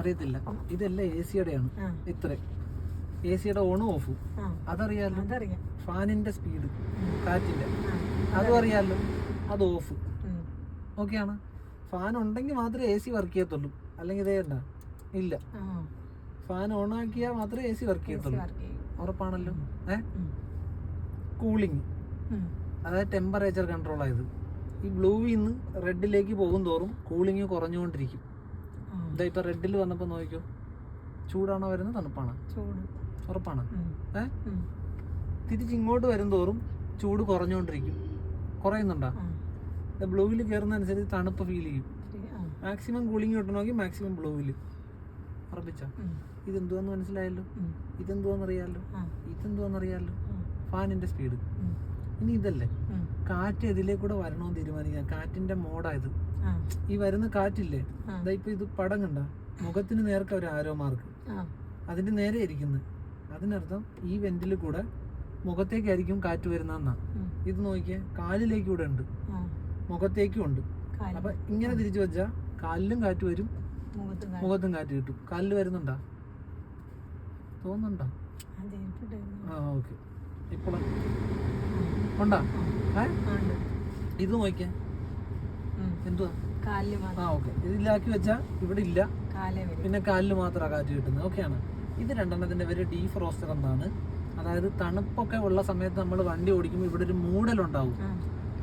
അറിയത്തില്ല. ഇതെല്ലാം എ സിയുടെയാണ് ആണ് ഇത്ര. എ സിയുടെ ഓണും ഓഫും അതറിയാലോ? ഫാനിന്റെ സ്പീഡ് കാറ്റിന്റെ. അതും അറിയാലോ? അത് ഓഫ്. ഓക്കെയാണ്? ഫാൻ ഉണ്ടെങ്കിൽ മാത്രമേ എ സി വർക്ക് ചെയ്യത്തുള്ളൂ. അല്ലെങ്കിൽ ഇതേ ഉണ്ടാ ഇല്ല. ഫാൻ ഓൺ ആക്കിയാൽ മാത്രമേ എ സി വർക്ക് ചെയ്യത്തുള്ളൂ. ഉറപ്പാണല്ലോ. ഏ? Cooling cooling. അതായത് ടെമ്പറേച്ചർ കൺട്രോൾ ആയത്. ഈ ബ്ലൂവിൽ നിന്ന് റെഡിലേക്ക് പോകും തോറും കൂളിംഗ് കുറഞ്ഞുകൊണ്ടിരിക്കും. ഇതാ ഇപ്പൊ റെഡിൽ വന്നപ്പോ നോക്കിക്കോ ചൂടാണോ വരുന്നത് തണുപ്പാണ് ചൂട് ഉറപ്പാണ്. ഏ തിരിച്ച് ഇങ്ങോട്ട് വരും തോറും ചൂട് കുറഞ്ഞുകൊണ്ടിരിക്കും കുറയുന്നുണ്ടോ. ബ്ലൂവിൽ കയറുന്ന അനുസരിച്ച് തണുപ്പ് ഫീൽ ചെയ്യും. മാക്സിമം കൂളിംഗ് കിട്ടണമെങ്കിൽ മാക്സിമം ബ്ലൂവിൽ ഉറപ്പിച്ച. ഇതെന്തുവാന്ന് മനസ്സിലായല്ലോ. ഇതെന്തുവാന്നറിയാലോ. ഇതെന്തുവാന്നറിയാലോ. ഫാനിന്റെ സ്പീഡ്. ഇനി ഇതല്ലേ. കാറ്റ് ഇതിലേക്കൂടെ വരണമെന്ന് തീരുമാനിക്കാം. കാറ്റിന്റെ മോഡായത്. ഈ വരുന്ന കാറ്റില്ലേ? അതാ ഇതാ ഇപ്പൊ ഇത് പടം കണ്ട. മുഖത്തിന് നേർക്ക് ഒരു ആരോ മാർക്ക്. അതിന്റെ നേരെ ഇരിക്കുന്നത് അതിനർത്ഥം ഈ വെന്റിൽ കൂടെ മുഖത്തേക്കായിരിക്കും കാറ്റ് വരുന്നതെന്നാ. ഇത് നോക്കിയേ കാലിലേക്ക് കൂടെ ഉണ്ട് മുഖത്തേക്കും ഉണ്ട്. അപ്പൊ ഇങ്ങനെ തിരിച്ചു വെച്ചാ കാലിലും കാറ്റ് വരും മുഖത്തും കാറ്റ്. കിട്ടും. കാലിൽ വരുന്നുണ്ടാ? തോന്നുന്നുണ്ടോ. ആ ഓക്കെ. ഇപ്പോൾ ഉണ്ടാ? ഇത് നോക്കിയേ. എന്തുവാ? കാലിൽ ആ ഓക്കെ. ഇതിലാക്കി വെച്ചാ ഇവിടെ ഇല്ല. പിന്നെ കാലിൽ മാത്രമാണ് കാറ്റ് കിട്ടുന്നത്. ഓക്കെയാണ് ഇത് രണ്ടെണ്ണത്തിന്റെ പേര് ഡീ ഫ്രോസ്റ്റർ എന്നാണ്. അതായത് തണുപ്പൊക്കെ ഉള്ള സമയത്ത് നമ്മൾ വണ്ടി ഓടിക്കുമ്പോൾ ഇവിടെ ഒരു മൂടൽ ഉണ്ടാവും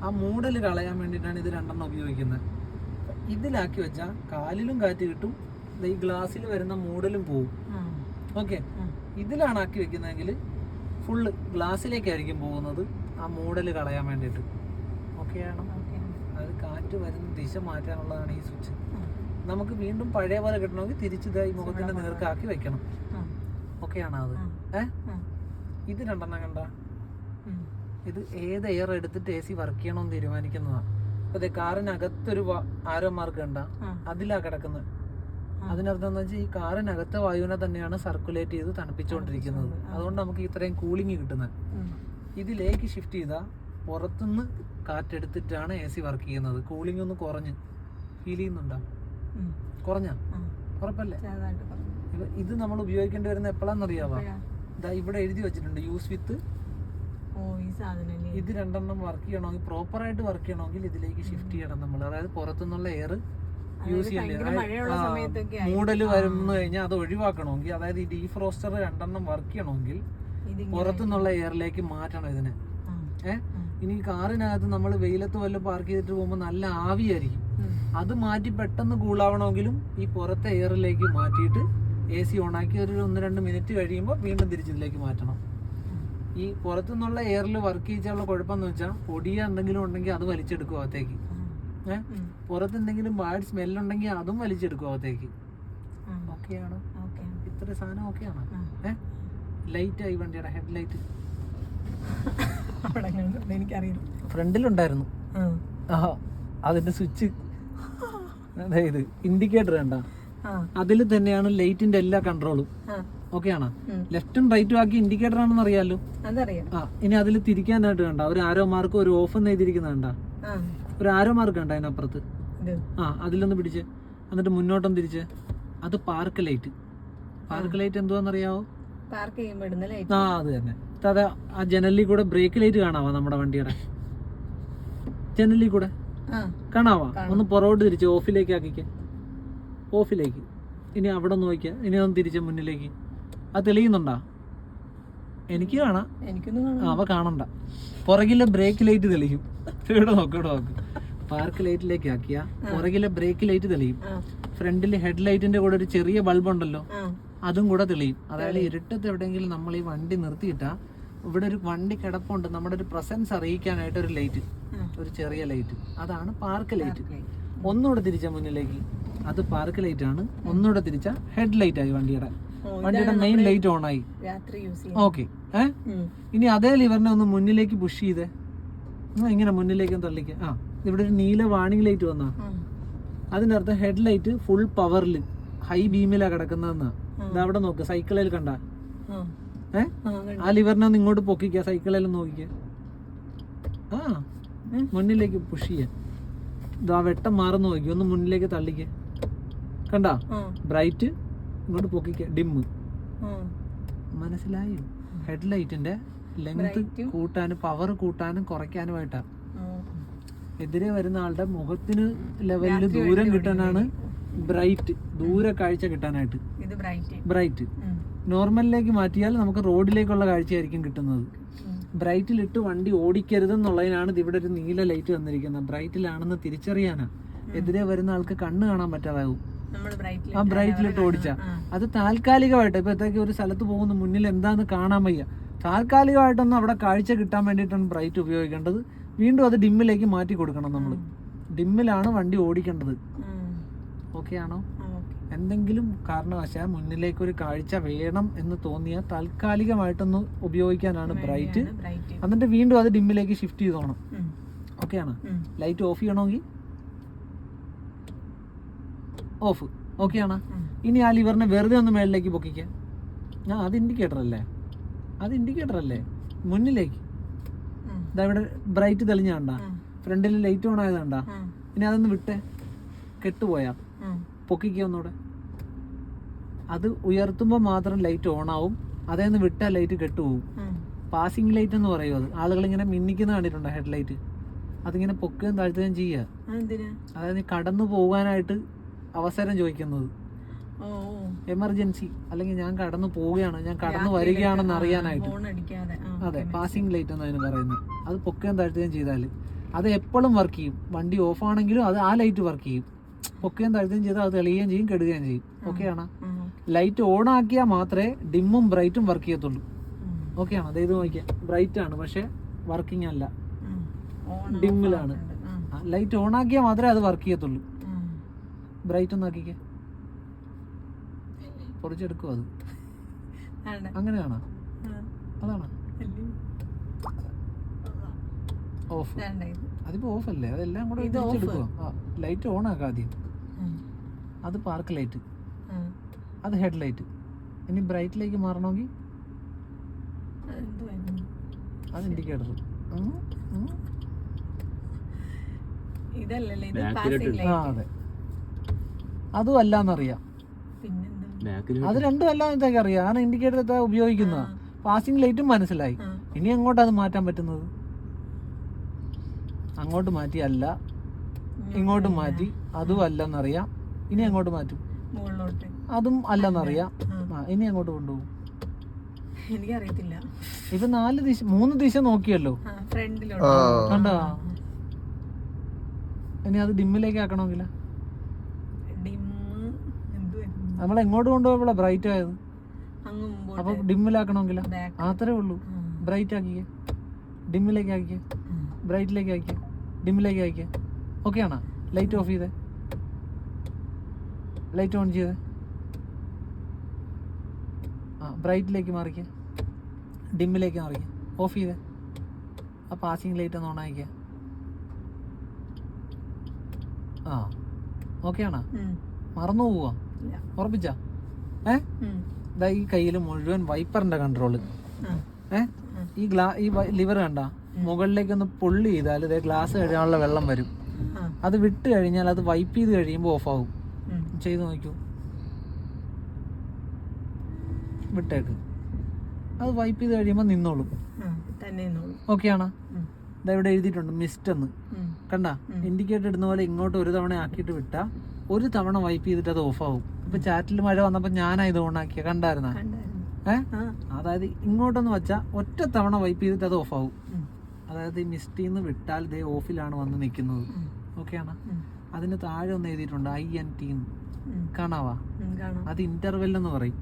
ആ മൂടൽ കളയാൻ വേണ്ടിയിട്ടാണ് ഇത് രണ്ടെണ്ണം ഉപയോഗിക്കുന്നത്. ഇതിലാക്കി വെച്ചാൽ കാലിലും കാറ്റ് കിട്ടും. ഈ ഗ്ലാസ്സിൽ വരുന്ന മൂടലും പോവും. ഓക്കെ. ഇതിലാണ് ആക്കി വെക്കുന്നതെങ്കിൽ ഫുള്ള് ഗ്ലാസ്സിലേക്കായിരിക്കും പോകുന്നത്. ആ മൂടൽ കളയാൻ വേണ്ടിയിട്ട്. ഓക്കെയാണ് അത് കാറ്റ് വരുന്ന ദിശ മാറ്റാനുള്ളതാണ് ഈ സ്വിച്ച്. നമുക്ക് വീണ്ടും പഴയ പോലെ കിട്ടണമെങ്കിൽ തിരിച്ചിതായി മുഖത്തിന്റെ നേർക്കാക്കി വെക്കണം. ഓക്കെയാണോ അത്? ഏ? ഇത് രണ്ടെണ്ണം കണ്ട? ഇത് ഏത് എയർ എടുത്തിട്ട് എ സി വർക്ക് ചെയ്യണമെന്ന് തീരുമാനിക്കുന്നതാണ് അതെ കാറിനകത്തൊരു ആരോ മാർക്ക് കണ്ട? അതിലാ കിടക്കുന്നത് അതിനർത്ഥം എന്ന് വെച്ചാൽ ഈ കാറിനകത്തെ വായുവിനെ തന്നെയാണ് സർക്കുലേറ്റ് ചെയ്ത് തണുപ്പിച്ചുകൊണ്ടിരിക്കുന്നത് അതുകൊണ്ട് നമുക്ക് ഇത്രയും കൂളിംഗ് കിട്ടുന്നത്. ഇതിലേക്ക് ഷിഫ്റ്റ് ചെയ്താൽ പുറത്തുനിന്ന് കാറ്റെടുത്തിട്ടാണ് എ സി വർക്ക് ചെയ്യുന്നത്. കൂളിംഗ് ഒന്ന് കുറഞ്ഞ്. ഫീൽ ചെയ്യുന്നുണ്ടോ. കുറഞ്ഞ? ഉറപ്പല്ലേ? ഇത് നമ്മൾ ഉപയോഗിക്കേണ്ടി വരുന്ന എപ്പോഴാണെന്നറിയാവാ എപ്പോഴാ? ഇതാ ഇവിടെ എഴുതി വെച്ചിട്ടുണ്ട്. യൂസ് വിത്ത് ഇത് രണ്ടെണ്ണം വർക്ക് ചെയ്യണമെങ്കിൽ പ്രോപ്പർ ആയിട്ട് വർക്ക് ചെയ്യണമെങ്കിൽ ഇതിലേക്ക് ഷിഫ്റ്റ് ചെയ്യണം നമ്മൾ. അതായത് പുറത്തുനിന്നുള്ള എയർ യൂസ് ചെയ്യണം മൂടൽ വരുന്നു കഴിഞ്ഞാൽ അത് ഒഴിവാക്കണമെങ്കിൽ അതായത് ഈ ഡീഫ്രോസ്റ്റർ രണ്ടെണ്ണം വർക്ക് ചെയ്യണമെങ്കിൽ പുറത്തുനിന്നുള്ള എയറിലേക്ക് മാറ്റണം ഇതിനെ. ഏഹ് ഇനി കാറിനകത്ത് നമ്മൾ വെയിലത്ത് വല്ല പാർക്ക് ചെയ്തിട്ട് പോകുമ്പോൾ നല്ല ആവിയായിരിക്കും. അത് മാറ്റി പെട്ടെന്ന് കൂളാവണമെങ്കിലും ഈ പുറത്തെ എയറിലേക്ക് മാറ്റിയിട്ട് എ സി ഓണാക്കി ഒരു ഒന്ന് രണ്ട് മിനിറ്റ് കഴിയുമ്പോൾ വീണ്ടും തിരിച്ചിതിലേക്ക് മാറ്റണം. ഈ പുറത്തുനിന്നുള്ള എയറിൽ വർക്ക് ചെയ്യിച്ചുള്ള കുഴപ്പമെന്ന് വെച്ചാൽ പൊടിയ എന്തെങ്കിലും ഉണ്ടെങ്കിൽ അത് വലിച്ചെടുക്കും അകത്തേക്ക്. ഏഹ് പുറത്ത് എന്തെങ്കിലും ബാഡ് സ്മെല്ലുണ്ടെങ്കിൽ അതും വലിച്ചെടുക്കും അകത്തേക്ക്. ഓക്കെയാണോ? ഓക്കേ. ഇത്ര സാധനം ഓക്കെയാണോ. ഏഹ് ലൈറ്റ് ആയി വണ്ടിയുടെ ഹെഡ് ലൈറ്റ്. എനിക്കറിയില്ല. ഫ്രണ്ടിലുണ്ടായിരുന്നു. ആ. ആ അതിന്റെ സ്വിച്ച് അതായത് ഇൻഡിക്കേറ്റർ കണ്ട. ആ. അതിൽ തന്നെയാണ് ലൈറ്റിന്റെ എല്ലാ കൺട്രോളും ഓക്കെ ആണോ? ലെഫ്റ്റും റൈറ്റും ആക്കി ഇൻഡിക്കേറ്റർ ആണെന്ന് അറിയാലോ? ആ ഇനി അതിൽ തിരിക്കാനായിട്ട് കണ്ട. ഒരു ആരോ മാർക്ക് ഒരു ഓഫ് എന്ന് എഴുതിയിരിക്കുന്ന കണ്ട. ഒരു ആരോ മാർക്ക് കണ്ട അതിനപ്പുറത്ത്. ആ അതിലൊന്ന് പിടിച്ച്. എന്നിട്ട് മുന്നോട്ടം തിരിച്ച്. അത് പാർക്ക് ലൈറ്റ് പാർക്ക് ലൈറ്റ് എന്തുവാന്നറിയാവോ? പാർക്ക് ചെയ്യുമ്പോൾ ഇടുന്ന ലൈറ്റ് ആ അത് തന്നെ. അതെ ആ ജനലിൽ കൂടെ ബ്രേക്ക് ലൈറ്റ് കാണാവാ നമ്മുടെ വണ്ടിയുടെ? ജനലിൽ കൂടെ? കാണാവാ? ഒന്ന് പുറകോട്ട് തിരിച്ച് ഓഫിലേക്ക് ആക്കിക്ക. ഓഫിലേക്ക്. ഇനി അവിടെ നോക്കിയ ഇനി ഒന്ന് തിരിച്ച് മുന്നിലേക്ക്. അത് തെളിയുന്നുണ്ടാ? എനിക്ക് കാണാം. എനിക്കൊന്നും അവ കാണണ്ട. പുറകിലെ ബ്രേക്ക് ലൈറ്റ് തെളിയും. ഇവിടെ നോക്ക് ഇവിടെ നോക്ക്. പാർക്ക് ലൈറ്റിലേക്ക് ആക്കിയ പുറകിലെ ബ്രേക്ക് ലൈറ്റ് തെളിയും. ഫ്രണ്ടിൽ ഹെഡ് ലൈറ്റിന്റെ കൂടെ ഒരു ചെറിയ ബൾബ് ഉണ്ടല്ലോ. അതും കൂടെ തെളിയും. അതായത് ഇരുട്ടത്ത് എവിടെയെങ്കിലും നമ്മൾ ഈ വണ്ടി നിർത്തിയിട്ടാ ഇവിടെ ഒരു വണ്ടി കിടപ്പുണ്ട്. നമ്മുടെ ഒരു പ്രസൻസ് അറിയിക്കാനായിട്ട് ഒരു ലൈറ്റ് ഒരു ചെറിയ ലൈറ്റ് അതാണ് പാർക്ക് ലൈറ്റ്. ഒന്നുകൂടെ തിരിച്ച മുന്നിലേക്ക്. അത് പാർക്ക് ലൈറ്റ് ആണ്. ഒന്നുകൂടെ തിരിച്ച ഹെഡ് ലൈറ്റ് ആയി വണ്ടിയുടെ. വണ്ടിയുടെ മെയിൻ ലൈറ്റ് ഓൺ ആയി. ഓക്കെ ഇനി അതേ ലിവറിനെ ഒന്ന് മുന്നിലേക്ക് പുഷ് ചെയ്തേ. ഇങ്ങനെ മുന്നിലേക്ക് തള്ളിക്ക. ആ ഇവിടെ ഒരു നീല വാണിംഗ് ലൈറ്റ് വന്നാ. അതിനർത്ഥം ഹെഡ് ലൈറ്റ് ഫുൾ പവറിൽ ഹൈ ബീമിലാ കിടക്കുന്നതെന്ന്. ഇത് അവിടെ നോക്ക് സൈക്കിളിൽ കണ്ട. ഏഹ് ഏ? ആ, ലിവറിനെ ഒന്ന് ഇങ്ങോട്ട് പൊക്കിക്ക സൈക്കിളിൽ നോക്കിക്ക. ആ. മുന്നിലേക്ക് പുഷ് ചെയ്യാൻ ഇത് ആ വെട്ടം മാറുന്ന നോക്കി ഒന്ന് മുന്നിലേക്ക് തള്ളിക്ക. കണ്ട. ബ്രൈറ്റ് ഇങ്ങോട്ട് പൊക്കിക്ക. ഡിമ്മ് മനസ്സിലായി? ഹെഡ് ഹെഡ്ലൈറ്റിന്റെ ലെങ്ത്. കൂട്ടാനും പവർ കൂട്ടാനും കുറയ്ക്കാനുമായിട്ടാ. എതിരെ വരുന്ന ആളുടെ മുഖത്തിന് ലെവലിൽ ദൂരം കിട്ടാനാണ് ബ്രൈറ്റ് ദൂരെ കാഴ്ച കിട്ടാനായിട്ട്. ഇത് ബ്രൈറ്റ്. ബ്രൈറ്റ്. നോർമലിലേക്ക് മാറ്റിയാൽ നമുക്ക് റോഡിലേക്കുള്ള കാഴ്ചയായിരിക്കും കിട്ടുന്നത്. ബ്രൈറ്റിലിട്ട് വണ്ടി ഓടിക്കരുതെന്നുള്ളതിനാണ് ഇത് ഇവിടെ ഒരു നീല ലൈറ്റ് വന്നിരിക്കുന്നത്. ബ്രൈറ്റിലാണെന്ന് തിരിച്ചറിയാനാ. എതിരെ വരുന്ന ആൾക്ക് കണ്ണ് കാണാൻ പറ്റാതാകും ആ ബ്രൈറ്റിലിട്ട് ഓടിച്ച. അത് താൽക്കാലികമായിട്ട് ഇപ്പോഴത്തേക്ക് ഒരു സ്ഥലത്ത് പോകുന്ന മുന്നിൽ എന്താന്ന് കാണാൻ വയ്യ. താൽക്കാലികമായിട്ടൊന്നും അവിടെ കാഴ്ച കിട്ടാൻ വേണ്ടിയിട്ടാണ് ബ്രൈറ്റ് ഉപയോഗിക്കേണ്ടത്. വീണ്ടും അത് ഡിമ്മിലേക്ക് മാറ്റി കൊടുക്കണം നമ്മൾ ഡിമ്മിലാണ് വണ്ടി ഓടിക്കേണ്ടത്. ഓക്കെ. ആണോ എന്തെങ്കിലും കാരണവശാൽ മുന്നിലേക്ക് ഒരു കാഴ്ച വേണം എന്ന് തോന്നിയാൽ താൽക്കാലികമായിട്ടൊന്ന് ഉപയോഗിക്കാനാണ് ബ്രൈറ്റ്. എന്നിട്ട് വീണ്ടും അത് ഡിമ്മിലേക്ക് ഷിഫ്റ്റ് ചെയ്തോണം. ഓക്കെ ആണ് ലൈറ്റ് ഓഫ് ചെയ്യണമെങ്കിൽ ഓഫ്. ഓക്കെ ആണ് ഇനി ആ ലിവറിനെ വെറുതെ ഒന്ന് മേളിലേക്ക് പൊക്കിക്കാം. ആ അത് ഇൻഡിക്കേറ്റർ അല്ലേ? അത് ഇൻഡിക്കേറ്റർ അല്ലേ? മുന്നിലേക്ക്. ഇതാ ഇവിടെ ബ്രൈറ്റ് തെളിഞ്ഞ കണ്ട. ഫ്രണ്ടിൽ ലൈറ്റ് ഓൺ ആയത് കണ്ട. ഇനി അതൊന്ന് വിട്ടേ കെട്ടുപോയാ. പൊക്കിക്കുക ഒന്നുകൂടെ അത് ഉയർത്തുമ്പോൾ മാത്രം ലൈറ്റ് ഓൺ ആവും. അതേന്ന് വിട്ടാൽ ലൈറ്റ് കെട്ടുപോകും പാസിംഗ് ലൈറ്റ് എന്ന് പറയും അത്. ആളുകൾ ഇങ്ങനെ മിന്നിക്കുന്ന കണ്ടിട്ടുണ്ടോ ഹെഡ് ലൈറ്റ് അതിങ്ങനെ പൊക്കുകയും താഴ്ത്തുകയും ചെയ്യുക അതായത് കടന്നു പോകാനായിട്ട് അവസരം ചോദിക്കുന്നത്. എമർജൻസി അല്ലെങ്കിൽ ഞാൻ കടന്നു പോവുകയാണ്. ഞാൻ കടന്നു വരികയാണെന്ന് അറിയാനായിട്ട്. അതെ പാസിംഗ് ലൈറ്റ് എന്ന് അതിന് പറയുന്നത്. അത് പൊക്കുകയും താഴ്ത്തുകയും ചെയ്താൽ അത് എപ്പോഴും വർക്ക് ചെയ്യും. വണ്ടി ഓഫ് ആണെങ്കിലും അത് ആ ലൈറ്റ് വർക്ക് ചെയ്യും. പൊക്കുകയും താഴ്ത്തുകയും ചെയ്താൽ അത് തെളിയുകയും ചെയ്യും കെടുകയും ചെയ്യും. ഓക്കെ ആണ് ലൈറ്റ് ഓൺ ആക്കിയാൽ മാത്രമേ ഡിമ്മും ബ്രൈറ്റും വർക്ക് ചെയ്യത്തുള്ളൂ. ഓക്കെ ആണ് അതായത് നോക്കിയാൽ ബ്രൈറ്റ് ആണ് പക്ഷെ വർക്കിംഗ് അല്ല. ഡിമ്മിലാണ്. ലൈറ്റ് ഓൺ ആക്കിയാൽ മാത്രമേ അത് വർക്ക് ചെയ്യത്തുള്ളൂ. ബ്രൈറ്റ് ഒന്ന് ആക്കിക്കേ. പൊറിച്ചെടുക്കും അത്. അങ്ങനെയാണോ? അതാണ്? ഓഫ്. അതിപ്പോ ഓഫ് അല്ലേ? അതെല്ലാം കൂടെ ഇത്. ലൈറ്റ് ഓൺ ആക്കാം ആദ്യം. അത് പാർക്ക് ലൈറ്റ് അത് ഹെഡ് ലൈറ്റ് ഇനി ബ്രൈറ്റിലേക്ക് മാറണമെങ്കിൽ? അത് ഇൻഡിക്കേറ്റർ ഇതല്ലല്ലേ ഇത് ആ light. അതെ. അതും അല്ലാന്നറിയാം. പിന്നെന്താ? അത് രണ്ടും അല്ല എന്താ അറിയാം ആണ് ഇൻഡിക്കേറ്റർ എത്താ ഉപയോഗിക്കുന്ന പാസിംഗ് ലൈറ്റും മനസ്സിലായി. ഇനി എങ്ങോട്ടാ അത് മാറ്റാൻ പറ്റുന്നത്? അങ്ങോട്ട് മാറ്റി അല്ല. ഇങ്ങോട്ട് മാറ്റി അതും അല്ലെന്നറിയാം. ഇനി അങ്ങോട്ട് മാറ്റും. മുകളിലോട്ട്. അതും അല്ലെന്നറിയാം. ഇനി അങ്ങോട്ട് കൊണ്ടുപോകും. എനിക്കറിയത്തില്ല. ഇപ്പൊ നാല് ദിശ മൂന്ന് ദിശ നോക്കിയല്ലോ. ഫ്രണ്ടിലോട്ട്. കണ്ടോ? ഇനി അത് ഡിമ്മിലേക്ക് ആക്കണമെങ്കില. നമ്മൾ എങ്ങോട്ട് കൊണ്ടുപോയപ്പോഴാ ബ്രൈറ്റ് ആയത്? അങ്ങ് അപ്പൊ ബാക്ക് അത്രേ ഉള്ളൂ. ബ്രൈറ്റ് ആക്കിക്കേ. ഡിമ്മിലേക്ക് ആക്കിക്കേ. ബ്രൈറ്റിലേക്ക് ആക്കിക്കേ. ഡിമ്മിലേക്ക് അയക്കുക ഓക്കെ ആണോ? ലൈറ്റ് ഓഫ് ചെയ്തേ. ലൈറ്റ് ഓൺ ചെയ്തേ. ആ ബ്രൈറ്റിലേക്ക് മാറിക്കുക ഡിമ്മിലേക്ക് മാറിക്കുക ഓഫ് ചെയ്തേ. ആ പാസിംഗ് ലൈറ്റ് ഒന്ന് ഓൺ ആക്കിക്കേ ആ ഓക്കെ ആണോ? മറന്നു പോവാ. ഉറപ്പിച്ചാ? ഏ? ഇതാ ഈ കയ്യിൽ മുഴുവൻ വൈപ്പറിന്റെ കൺട്രോൾ. ഏ? ഈ ഗ്ലാ ഈ ലിവർ കണ്ട? മുകളിലേക്ക് ഒന്ന് പുള്ളി ചെയ്താൽ ഇതേ ഗ്ലാസ് കഴുകാനുള്ള വെള്ളം വരും. അത് വിട്ട് കഴിഞ്ഞാൽ അത് വൈപ്പ് ചെയ്ത് കഴിയുമ്പോൾ ഓഫ് ആകും. ചെയ്ത് നോക്കൂ. വിട്ടേക്ക്. അത് വൈപ്പ് ചെയ്ത് കഴിയുമ്പോൾ നിന്നോളും. ആണോ. ഇതാ ഇവിടെ എഴുതിയിട്ടുണ്ട് മിസ്റ്റ് എന്ന്. കണ്ട. ഇൻഡിക്കേറ്റർ ഇടുന്ന പോലെ ഇങ്ങോട്ട് ഒരു തവണ ആക്കിയിട്ട് വിട്ടാ ഒരു തവണ വൈപ്പ് ചെയ്തിട്ട് അത് ഓഫ് ആവും. ഇപ്പൊ ചാറ്റിൽ മഴ വന്നപ്പോ ഞാനാ ഇത് ഓണാക്കിയ കണ്ടായിരുന്ന? ഏഹ്. അതായത് ഇങ്ങോട്ടൊന്ന് വെച്ചാ ഒറ്റ തവണ വൈപ്പ് ചെയ്തിട്ട് അത് ഓഫ് ഉം. അതായത് ഈ മിസ്റ്റിൽ നിന്ന് വിട്ടാൽ ഇതേ ഓഫിലാണ് വന്ന് നിൽക്കുന്നത്. ഓക്കെയാണ്. അതിന് താഴെ ഒന്ന് എഴുതിയിട്ടുണ്ട് ഐ എൻ ടി. കാണാവാ കാണാം. അത് ഇന്റർവെൽ എന്ന് പറയും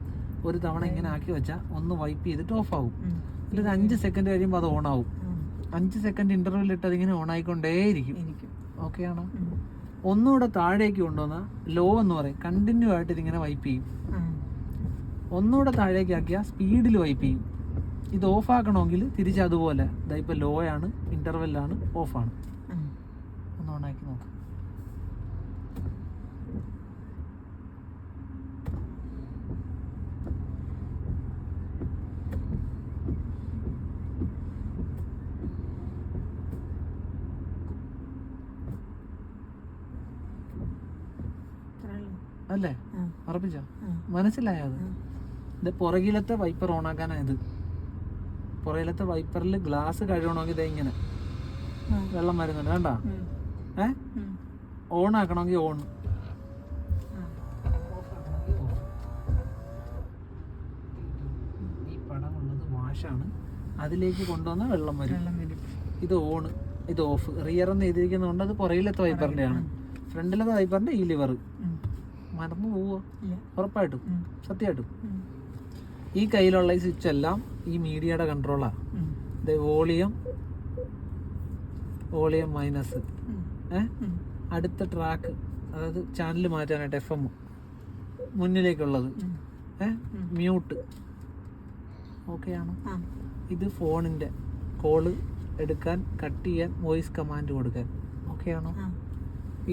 ഒരു തവണ ഇങ്ങനെ ആക്കി വെച്ചാൽ ഒന്ന് വൈപ്പ് ചെയ്തിട്ട് ഓഫ് ആവും. എന്നിട്ട് ഒരു അഞ്ച് സെക്കൻഡ് കഴിയുമ്പോൾ അത് ഓൺ ആവും അഞ്ച് സെക്കൻഡ് ഇന്റർവെൽ ഇട്ട് അതിങ്ങനെ ഓൺ ആയിക്കൊണ്ടേയിരിക്കും. ഓക്കെയാണ്. ഒന്നുകൂടെ താഴേക്ക് കൊണ്ടുവന്ന ലോ എന്ന് പറയും കണ്ടിന്യൂ ആയിട്ട് ഇതിങ്ങനെ വൈപ്പ് ചെയ്യും. ഒന്നുകൂടെ താഴേക്ക് ആക്കിയാൽ സ്പീഡിൽ വൈപ്പ് ചെയ്യും ഇത് ഓഫ് ആക്കണമെങ്കിൽ തിരിച്ച് അതുപോലെ. ഇതാ ലോ ആണ് ഇന്റർവെല്ലാണ് ഓഫാണ്. ഒന്ന് ഓണാക്കി നോക്കാം. അല്ലേ. ഉറപ്പിച്ചോ. മനസ്സിലായോ അത്? ഇത് പുറകിലത്തെ വൈപ്പർ ഓണാക്കാനാണ് ഇത്. പുറകിലത്തെ വൈപ്പറിൽ ഗ്ലാസ് കഴുകണമെങ്കിൽ ഇതേ ഇങ്ങനെ വെള്ളം വരുന്നുണ്ട് കണ്ടാ? ഏ? ഓൺ ആക്കണമെങ്കിൽ ഓൺ. ഈ പടമുള്ളത് വാഷാണ്. അതിലേക്ക് കൊണ്ടുവന്ന വെള്ളം വരും. ഇത് ഓൺ ഇത് ഓഫ്. റിയർ എന്ന് എഴുതിയിരിക്കുന്നതുകൊണ്ട് അത് പുറയിലത്തെ വൈപ്പറിന്റെ ആണ്. ഫ്രണ്ടിലത്തെ വൈപ്പറിന്റെ ഈ ലിവർ. മറന്നു പോവുക. ഉറപ്പായിട്ടും. സത്യമായിട്ടും. ഈ കയ്യിലുള്ള ഈ സ്വിച്ച് എല്ലാം ഈ മീഡിയയുടെ കൺട്രോളാണ്. ഇത് വോളിയം വോളിയം മൈനസ് അടുത്ത ട്രാക്ക് അതായത് ചാനൽ മാറ്റാനായിട്ട് എഫ് എം മുന്നിലേക്കുള്ളത്. മ്യൂട്ട് ഓക്കെ ആണോ. ഇത് ഫോണിന്റെ കോൾ എടുക്കാൻ കട്ട് ചെയ്യാൻ വോയിസ് കമാൻഡ് കൊടുക്കാൻ. ഓക്കെ ആണോ?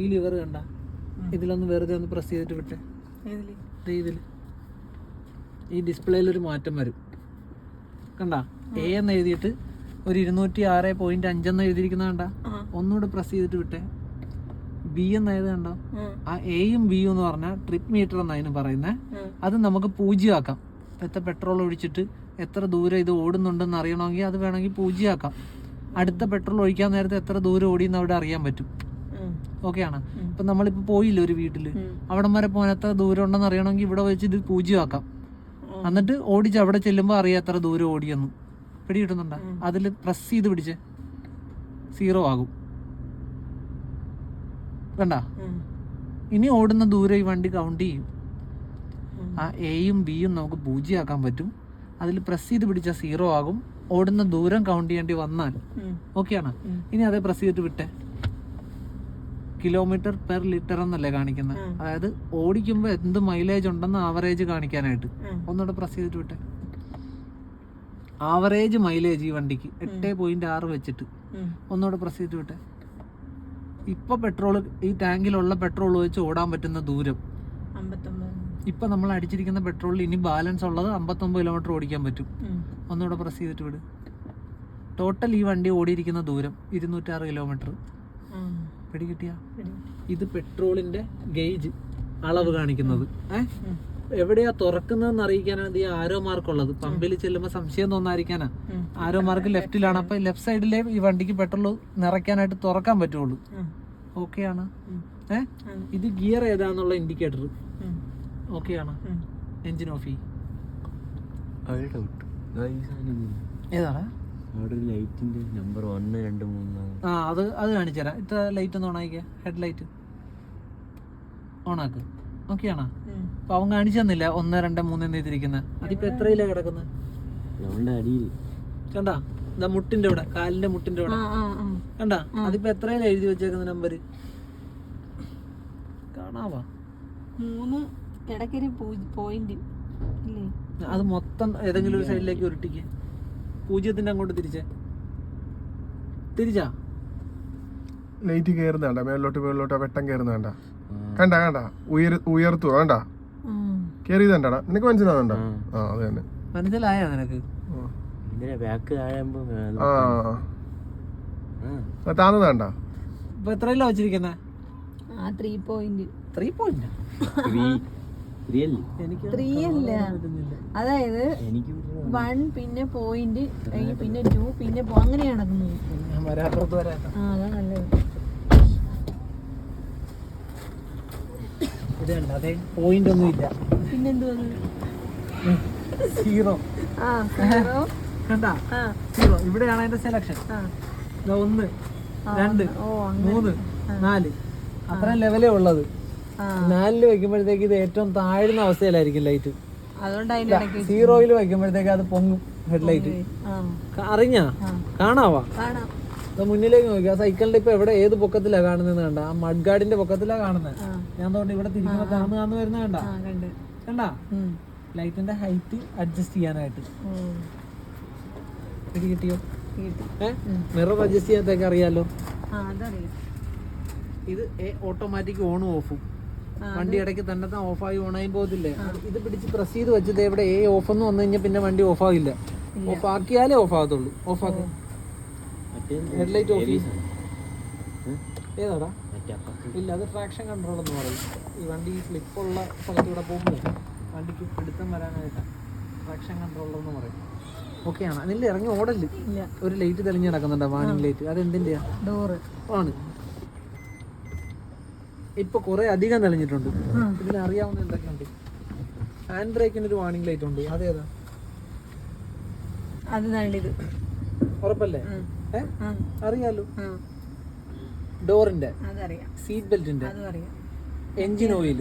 ഈ ലിവർ കണ്ട. ഇതിലൊന്ന് വെറുതെ ഒന്ന് പ്രസ് ചെയ്തിട്ട് വിട്ടെ. ഇതിൽ ഈ ഡിസ്പ്ലേയിൽ ഒരു മാറ്റം വരും. കണ്ട? എ എന്ന് എഴുതിയിട്ട് ഒരു ഇരുന്നൂറ്റി ആറ് പോയിന്റ് അഞ്ചെന്ന് എഴുതിയിരിക്കുന്ന കണ്ട. ഒന്നുകൂടെ പ്രസ് ചെയ്തിട്ട് വിട്ടേ. ബി എന്ന് എഴുതി കണ്ടോ? ആ. എയും ബിയും എന്ന് പറഞ്ഞാൽ ട്രിപ്പ് മീറ്റർ എന്നതിന് പറയുന്നത് അത് നമുക്ക് പൂജ്യമാക്കാം. എത്ര പെട്രോൾ ഒഴിച്ചിട്ട് എത്ര ദൂരം ഇത് ഓടുന്നുണ്ടെന്ന് അറിയണമെങ്കിൽ അത് വേണമെങ്കിൽ പൂജ്യമാക്കാം. അടുത്ത പെട്രോൾ ഒഴിക്കാൻ നേരത്തെ എത്ര ദൂരം ഓടി എന്ന് അവിടെ അറിയാൻ പറ്റും. ഓക്കെ ആണ്? ഇപ്പൊ നമ്മളിപ്പോൾ പോയില്ല ഒരു വീട്ടിൽ. അവിടം വരെ പോകാൻ എത്ര ദൂരം ഉണ്ടെന്ന് അറിയണമെങ്കിൽ ഇവിടെ വെച്ച് ഇത് പൂജ്യമാക്കാം. എന്നിട്ട് ഓടിച്ച് അവിടെ ചെല്ലുമ്പോൾ അറിയാത്ര ദൂരം ഓടിയെന്ന്. പിടി കിട്ടുന്നുണ്ടോ. അതിൽ പ്രസ് ചെയ്ത് പിടിച്ച് സീറോ ആകും. കണ്ട? ഇനി ഓടുന്ന ദൂരം ഈ വണ്ടി കൗണ്ട് ചെയ്യും. ആ എയും ബിയും നമുക്ക് പൂജ്യമാക്കാൻ പറ്റും. അതിൽ പ്രസ് ചെയ്ത് പിടിച്ചാൽ സീറോ ആകും. ഓടുന്ന ദൂരം കൗണ്ട് ചെയ്യേണ്ടി വന്നാൽ. ഓക്കെയാണ് ഇനി അതേ പ്രസ് ചെയ്തിട്ട് വിട്ടെ. കിലോമീറ്റർ പെർ ലിറ്റർ എന്നല്ലേ കാണിക്കുന്നത് അതായത് ഓടിക്കുമ്പോൾ എന്ത് മൈലേജ് ഉണ്ടെന്ന് ആവറേജ് കാണിക്കാനായിട്ട്. ഒന്നുകൂടെ പ്രസ് ചെയ്തിട്ട് വിട്ടെ. ആവറേജ് മൈലേജ് ഈ വണ്ടിക്ക് എട്ട് പോയിന്റ് ആറ് വെച്ചിട്ട്. ഒന്നുകൂടെ പ്രസ് ചെയ്തിട്ട് വിട്ടെ. ഇപ്പൊ പെട്രോൾ ഈ ടാങ്കിലുള്ള പെട്രോൾ വെച്ച് ഓടാൻ പറ്റുന്ന ദൂരം. ഇപ്പൊ നമ്മൾ അടിച്ചിരിക്കുന്ന പെട്രോളിൽ ഇനി ബാലൻസ് ഉള്ളത് അമ്പത്തൊമ്പത് കിലോമീറ്റർ ഓടിക്കാൻ പറ്റും. ഒന്നുകൂടെ പ്രസ് ചെയ്തിട്ട് വിട്. ടോട്ടൽ ഈ വണ്ടി ഓടിയിരിക്കുന്ന ദൂരം ഇരുന്നൂറ്റാറ് കിലോമീറ്റർ ആ. പിടി ഇത് പെട്രോളിന്റെ ഗേജ് അളവ് കാണിക്കുന്നത്. ഏഹ് എവിടെയാ തുറക്കുന്നതെന്ന് അറിയിക്കാനാണ് ഈ ആരോ മാർക്ക് ഉള്ളത്. പമ്പിൽ ചെല്ലുമ്പോൾ സംശയം തോന്നാതിരിക്കാനാ. Arrow mark ലെഫ്റ്റിലാണ്. അപ്പൊ ലെഫ്റ്റ് സൈഡിലെ ഈ വണ്ടിക്ക് പെട്രോൾ നിറയ്ക്കാനായിട്ട് തുറക്കാൻ പറ്റുള്ളൂ. ഉം. ഓക്കെ ആണ്? ഏ? ഇത് ഗിയർ ഏതാന്നുള്ള ഇൻഡിക്കേറ്റർ. ഉം. ഓക്കെ ആണ്? ഉം. എഞ്ചിൻ ഓഫ് ചെയ്യും. ഏതാണ്? അവിടെ ഒരു ലൈറ്റിന്റെ നമ്പർ ഒന്ന് രണ്ട് മൂന്ന് ആ അത് അത് കാണിച്ചുതരാം. ഇത്ര ലൈറ്റ് ഒന്ന് ഓണാക്കിയ ഹെഡ് ലൈറ്റ് ഓണാക്ക്. ഓക്കെയാണോ. അപ്പൊ അവൻ കാണിച്ചു തന്നില്ല? ഒന്ന് രണ്ട് മൂന്ന് എഴുതിയിരിക്കുന്നത് അതിപ്പോ എത്രയിലാ കിടക്കുന്നത് നമ്മളുടെ അടിയിൽ. കണ്ടാ? ഇതാ മുട്ടിന്റെ ഇവിടെ കാലിന്റെ മുട്ടിന്റെ ഇവിടെ ആ, ആ. കണ്ടാ? അതിപ്പോ എത്രയിലാ എഴുതി വെച്ചേക്കുന്ന നമ്പർ കാണാവാ? മൂന്ന് ഇടയ്ക്കൊരു പോയിന്റ് ഇല്ലേ? അത് മൊത്തം ഏതെങ്കിലും ഒരു സൈഡിലേക്ക് ഉരുട്ടിക്ക്. പൂജ്യത്തിന്റെ അങ്ങോട്ട് തിരിച്ചേ. തിരിച്ചാ? ലൈറ്റ് കയറുന്നണ്ട മേളിലോട്ട് മേളിലോട്ട് വെട്ടം കയറുന്നണ്ട കണ്ട. കണ്ട ഉയർ ഉയർത്തു വേണ്ട കയറിയതണ്ടാ നിനക്ക് മനസ്സിലാവുന്നുണ്ടോ? ആ. അത് തന്നെ. മനസ്സിലായോ നിനക്ക്? ആ, താന്നതാണ്ട ഇപ്പൊ എത്രയിലാ വെച്ചിരിക്കുന്നത് ആ three point three point three അല്ല. അതായത് വൺ പിന്നെ പോയിന്റ് പിന്നെ ടു പിന്നെ അങ്ങനെയാണ് നടക്കുന്നത് ആ അതാ നല്ലത്. പോയിന്റ് ഒന്നും ഇല്ല. സീറോ ആ സീറോ കണ്ട? ആ. സീറോ ഇവിടെയാണ് അതിന്റെ സെലക്ഷൻ ഒന്ന് രണ്ട് മൂന്ന് നാല്. അത്രയും ലെവലേ ഉള്ളത്. നാലിൽ വെക്കുമ്പോഴത്തേക്ക് ഇത് ഏറ്റവും താഴ്ന്ന അവസ്ഥയിലായിരിക്കും ലൈറ്റ് സീറോയിൽ വെക്കുമ്പോഴത്തേക്ക് അത് പൊങ്ങും ഹെഡ്ലൈറ്റ് ആ. അറിഞ്ഞാ. കാണാവാ? മുന്നിലേക്ക് നോക്കി ആ സൈക്കിളിന്റെ ഇപ്പൊ എവിടെ ഏത് പൊക്കത്തിലാ കാണുന്നത് കണ്ട? ആ മഡ്ഗാർഡിന്റെ പൊക്കത്തിലാ കാണുന്നത്. ഞാൻ തോന്നുന്നു ഇവിടെ തിരിഞ്ഞ താന്ന് താന്ന് വരുന്ന കണ്ട? കണ്ട്. ലൈറ്റിന്റെ ഹൈറ്റ് അഡ്ജസ്റ്റ് ചെയ്യാനായിട്ട്. കിട്ടിയോ? കിട്ടി. മിറർ അഡ്ജസ്റ്റ് ചെയ്യാത്തേക്ക് അറിയാലോ? ഇത് ഓട്ടോമാറ്റിക് ഓണും ഓഫും വണ്ടി ഇടയ്ക്ക് തന്നെ തന്നെ ഓഫായി ഓണായി പോകത്തില്ലേ? ഇത് പിടിച്ച് പ്രസ് ചെയ്ത് വെച്ചത് എവിടെ? ഏ ഓഫ് എന്ന് വന്നു കഴിഞ്ഞാൽ പിന്നെ വണ്ടി ഓഫ് ആകില്ല ഓഫ് ആക്കിയാലേ ഓഫ് ആകത്തുള്ളൂ. ഓഫ് ആക്കും. ഹെഡ്ലൈറ്റ് ഓഫ് ഏതാടാ? ഇല്ല അത് ട്രാക്ഷൻ കൺട്രോൾ എന്ന് പറയും. ഈ വണ്ടി സ്ലിപ്പുള്ള സ്ഥലത്തൂടെ പോകുമ്പോൾ വണ്ടിക്ക് പിടുത്തം വരാനായിട്ടാണ് ട്രാക്ഷൻ കൺട്രോൾ എന്ന് പറയും. ഓക്കെ ആണ്? അതിൽ ഇറങ്ങി ഓടൽ ഇല്ല. ഒരു ലൈറ്റ് തെളിഞ്ഞ് നടക്കുന്നുണ്ടോ വാണിംഗ് ലൈറ്റ് അത് എന്തിന്റെയാ ഡോറ് ആണ്. ഇപ്പൊ കുറെ അധികം തെളിഞ്ഞിട്ടുണ്ട്. ഇതിന് അറിയാവുന്ന എന്തൊക്കെയുണ്ട്? ഹാൻഡ് ബ്രേക്കിന് ഒരു വാണിംഗ് ലൈറ്റ് ഉണ്ട്. അതേതാ അത് നല്ലത്. ഉറപ്പല്ലേ. അറിയാലോ? ഡോറിന്റെ സീറ്റ് ബെൽറ്റിന്റെ എഞ്ചിൻ ഓയിൽ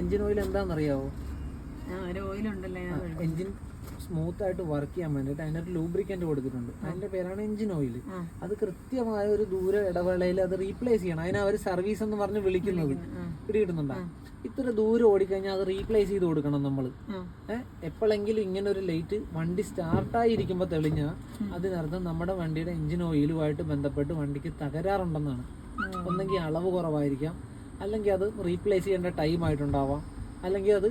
എഞ്ചിൻ ഓയിൽ എന്താണെന്നറിയാവോ. എഞ്ചിൻ സ്മൂത്ത് ആയിട്ട് വർക്ക് ചെയ്യാൻ വേണ്ടിയിട്ട് അതിനൊരു ലൂബ്രിക്കന്റ് കൊടുത്തിട്ടുണ്ട്. അതിന്റെ പേരാണ് എഞ്ചിൻ ഓയിൽ അത് കൃത്യമായ ഒരു ദൂര ഇടവേളയിൽ അത് റീപ്ലേസ് ചെയ്യണം. അതിനെ അവർ സർവീസ് എന്ന് പറഞ്ഞ് വിളിക്കുന്നത്. പിടികിട്ടുന്നുണ്ടോ? ഇത്ര ദൂരം ഓടിക്കഴിഞ്ഞാൽ അത് റീപ്ലേസ് ചെയ്ത് കൊടുക്കണം നമ്മൾ എപ്പോഴെങ്കിലും ഇങ്ങനെ ഒരു ലൈറ്റ് വണ്ടി സ്റ്റാർട്ടായി ഇരിക്കുമ്പോൾ തെളിഞ്ഞാൽ അതിനർത്ഥം നമ്മുടെ വണ്ടിയുടെ എഞ്ചിൻ ഓയിലുമായിട്ട് ബന്ധപ്പെട്ട് വണ്ടിക്ക് തകരാറുണ്ടെന്നാണ്. ഒന്നെങ്കിൽ അളവ് കുറവായിരിക്കാം. അല്ലെങ്കിൽ അത് റീപ്ലേസ് ചെയ്യേണ്ട ടൈം ആയിട്ടുണ്ടാവാം. അല്ലെങ്കിൽ അത്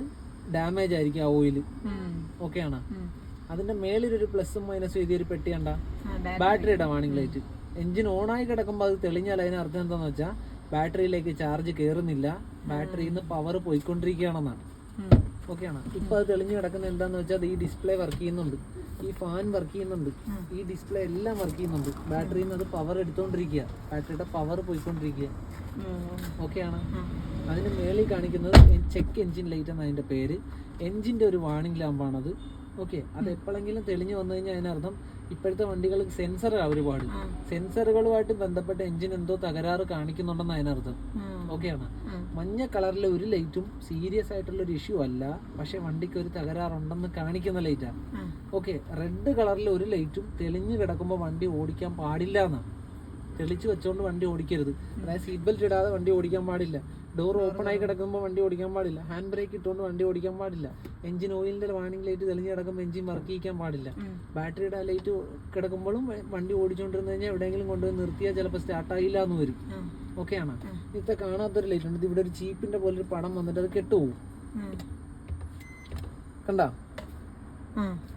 ഡാമേജ് ആയിരിക്കും ആ ഓയിൽ ഓക്കെ ഓക്കെയാണ് അതിന്റെ അതിന്റെ മേളിലൊരു പ്ലസും മൈനസും എഴുതിയൊരു പെട്ടി കണ്ട? ബാറ്ററി ഇടാം ബാറ്ററിയുടെ വാണിംഗ് ലൈറ്റ് എഞ്ചിൻ ഓണായി കിടക്കുമ്പോൾ അത് തെളിഞ്ഞാൽ അതിന് അർത്ഥം എന്താണെന്ന് വെച്ചാൽ ബാറ്ററിയിലേക്ക് ചാർജ് കയറുന്നില്ല ബാറ്ററിയിൽ നിന്ന് പവർ പോയിക്കൊണ്ടിരിക്കുകയാണെന്നാണ്. ഓക്കെയാണ് ഇപ്പൊ അത് തെളിഞ്ഞു കിടക്കുന്ന എന്താന്ന് വെച്ചാൽ ഈ ഡിസ്പ്ലേ വർക്ക് ചെയ്യുന്നുണ്ട്. ഈ ഫാൻ വർക്ക് ചെയ്യുന്നുണ്ട്. ഈ ഡിസ്പ്ലേ എല്ലാം വർക്ക് ചെയ്യുന്നുണ്ട്. ബാറ്ററിയിൽ നിന്ന് അത് പവർ എടുത്തോണ്ടിരിക്കുക ബാറ്ററിയുടെ പവർ പോയിക്കൊണ്ടിരിക്കുക. ഓക്കെയാണ്. അതിന് മേളിൽ കാണിക്കുന്നത് ചെക്ക് എൻജിൻ ലൈറ്റ് എന്നാണ് അതിന്റെ പേര്. എൻജിന്റെ ഒരു വാണിംഗ് ലാമ്പാണത് ഓക്കെ അത് എപ്പോഴെങ്കിലും തെളിഞ്ഞു വന്നു കഴിഞ്ഞാൽ അതിനർത്ഥം ഇപ്പോഴത്തെ വണ്ടികൾക്ക് സെൻസർ ഒരുപാട്. സെൻസറുകളുമായിട്ട് ബന്ധപ്പെട്ട എഞ്ചിൻ എന്തോ തകരാറ് കാണിക്കുന്നുണ്ടെന്ന് അതിനർത്ഥം. ഓക്കെ ഓക്കെയാണ് മഞ്ഞ കളറിലെ ഒരു ലൈറ്റും സീരിയസ് ആയിട്ടുള്ള ഒരു ഇഷ്യൂ അല്ല. പക്ഷെ വണ്ടിക്ക് ഒരു തകരാറുണ്ടെന്ന് കാണിക്കുന്ന ലൈറ്റാണ്. ഓക്കെ റെഡ് കളറിലെ ഒരു ലൈറ്റും തെളിഞ്ഞു കിടക്കുമ്പോൾ വണ്ടി ഓടിക്കാൻ പാടില്ല എന്നാണ്. തെളിച്ച് വെച്ചുകൊണ്ട് വണ്ടി ഓടിക്കരുത്. അതായത് സീറ്റ് ബെൽറ്റ് ഇടാതെ വണ്ടി ഓടിക്കാൻ പാടില്ല. ഡോർ ഓപ്പൺ ആയി കിടക്കുമ്പോൾ വണ്ടി ഓടിക്കാൻ പാടില്ല. ഹാൻഡ് ബ്രേക്ക് ഇട്ടുകൊണ്ട് വണ്ടി ഓടിക്കാൻ പാടില്ല. എഞ്ചിൻ ഓയിലിന്റെ വാണിംഗ് ലൈറ്റ് തെളിഞ്ഞ് കിടക്കുമ്പോൾ എഞ്ചിൻ വർക്ക് ചെയ്യിക്കാൻ പാടില്ല. ബാറ്ററിയുടെ ലൈറ്റ് കിടക്കുമ്പോഴും വണ്ടി ഓടിച്ചുകൊണ്ടിരുന്ന് കഴിഞ്ഞാൽ എവിടെയെങ്കിലും കൊണ്ടുപോയി നിർത്തിയാൽ ചിലപ്പോൾ സ്റ്റാർട്ട് ആയില്ല എന്ന് വരും. ഓക്കെ ഓക്കെയാണ്. ഇത്തെ കാണാത്തൊരു ലൈറ്റ് ഉണ്ട്. ഇവിടെ ഒരു ചീപ്പിന്റെ പോലെ ഒരു പടം വന്നിട്ട് അത് കെട്ടുപോകും. കണ്ട?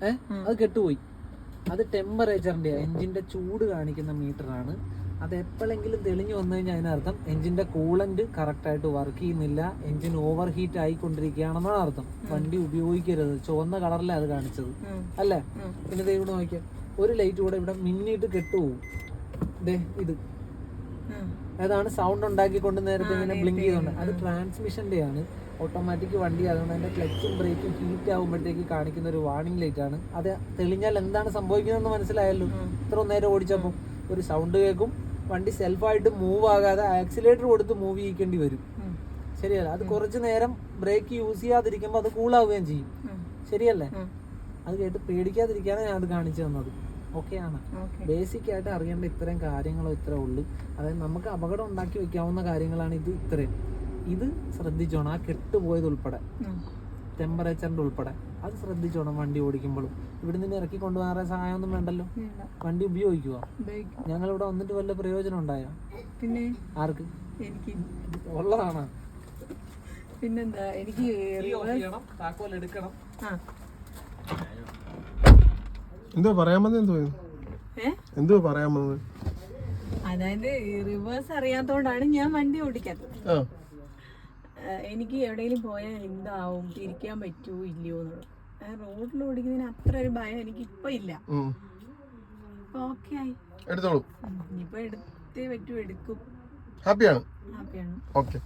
ഏഹ് അത് കെട്ടുപോയി. അത് ടെമ്പറേച്ചറിന്റെ എഞ്ചിന്റെ ചൂട് കാണിക്കുന്ന മീറ്ററാണ് അത് എപ്പോഴെങ്കിലും തെളിഞ്ഞു വന്നു കഴിഞ്ഞാൽ അതിനർത്ഥം എഞ്ചിന്റെ കൂളന്റ് കറക്റ്റ് ആയിട്ട് വർക്ക് ചെയ്യുന്നില്ല. എഞ്ചിൻ ഓവർ ഹീറ്റ് ആയിക്കൊണ്ടിരിക്കുകയാണെന്നാണ് അർത്ഥം. വണ്ടി ഉപയോഗിക്കരുത്. ചുവന്ന കളറിലാണ് അത് കാണിച്ചത്. അല്ലേ? പിന്നെ ഇവിടെ നോക്കിയാൽ ഒരു ലൈറ്റ് കൂടെ ഇവിടെ മിന്നിട്ട് കെട്ടുപോകും. ദേ ഇത്. അതാണ് സൗണ്ട് ഉണ്ടാക്കിക്കൊണ്ട് നേരത്തെ ഇങ്ങനെ ബ്ലിങ്ക് ചെയ്തുകൊണ്ട് അത് ട്രാൻസ്മിഷന്റെ ആണ്. ഓട്ടോമാറ്റിക് വണ്ടി അതുകൊണ്ട് അതിന്റെ ക്ലച്ചും ബ്രേക്കും ഹീറ്റ് ആകുമ്പോഴത്തേക്ക് കാണിക്കുന്ന ഒരു വാർണിംഗ് ലൈറ്റ് ആണ്. അത് തെളിഞ്ഞാൽ എന്താണ് സംഭവിക്കുന്നതെന്ന് മനസ്സിലായല്ലോ. ഇത്ര നേരം ഓടിച്ചപ്പോൾ ഒരു സൗണ്ട് കേൾക്കും. വണ്ടി സെൽഫായിട്ട് മൂവ് ആകാതെ ആക്സിലേറ്റർ കൊടുത്ത് മൂവ് ചെയ്യിക്കേണ്ടി വരും. ശരിയല്ല? അത് കുറച്ച് നേരം ബ്രേക്ക് യൂസ് ചെയ്യാതിരിക്കുമ്പോൾ അത് കൂൾ കൂളാവുകയും ചെയ്യും. ശരിയല്ലേ? അത് കേട്ട് പേടിക്കാതിരിക്കാനാണ് ഞാൻ അത് കാണിച്ചു തന്നത്. ഓക്കെയാണ് ആണ്. ബേസിക് ആയിട്ട് അറിയേണ്ട ഇത്രയും കാര്യങ്ങളോ ഇത്രേ ഉള്ളൂ. അതായത് നമുക്ക് അപകടം ഉണ്ടാക്കി വെക്കാവുന്ന കാര്യങ്ങളാണ് ഇത് ഇത്രയും. ഇത് ശ്രദ്ധിച്ചോണം. ആ കെട്ടുപോയത് ഉൾപ്പെടെ. ഉം. ടെമ്പറേച്ചറിന്റെ ഉൾപ്പെടെ. അത് ശ്രദ്ധിച്ചോണം വണ്ടി ഓടിക്കുമ്പോഴും ഇവിടെ നിന്ന് ഇറക്കി കൊണ്ടുപോകാൻ സഹായമൊന്നും വേണ്ടല്ലോ. വണ്ടി ഉപയോഗിക്കുക ഞങ്ങൾ ഇവിടെ വന്നിട്ട് വല്ല പ്രയോജനം ഉണ്ടായോ? പിന്നെ? ആർക്ക്? എനിക്ക്. ഉള്ളതാണ്. പിന്നെന്താ? എനിക്ക് താക്കോൽ എടുക്കണം. എന്തോ പറയാൻ വന്നത് എന്തോ? പറയാമെന്ന് എന്തോ പറയാൻ വന്നത്? അതായത് റിവേഴ്സ് അറിയാത്തോണ്ടാണ് ഞാൻ വണ്ടി ഓടിക്കാത്തത്. എനിക്ക് എവിടെയെങ്കിലും പോയാൽ എന്താവും? തിരിക്കാൻ പറ്റുമോ ഇല്ലയോ എന്നുള്ളത്. റോഡിൽ ഓടിക്കുന്നതിന് അത്ര ഒരു ഭയം എനിക്ക് ഇപ്പൊ ഇല്ല. ഓക്കെ ആയി. എടുത്തോളൂ. ഇനിയിപ്പോ എടുത്തേ പറ്റൂ എടുക്കും. ഹാപ്പിയാണ് ഹാപ്പിയാണ് ഓക്കെ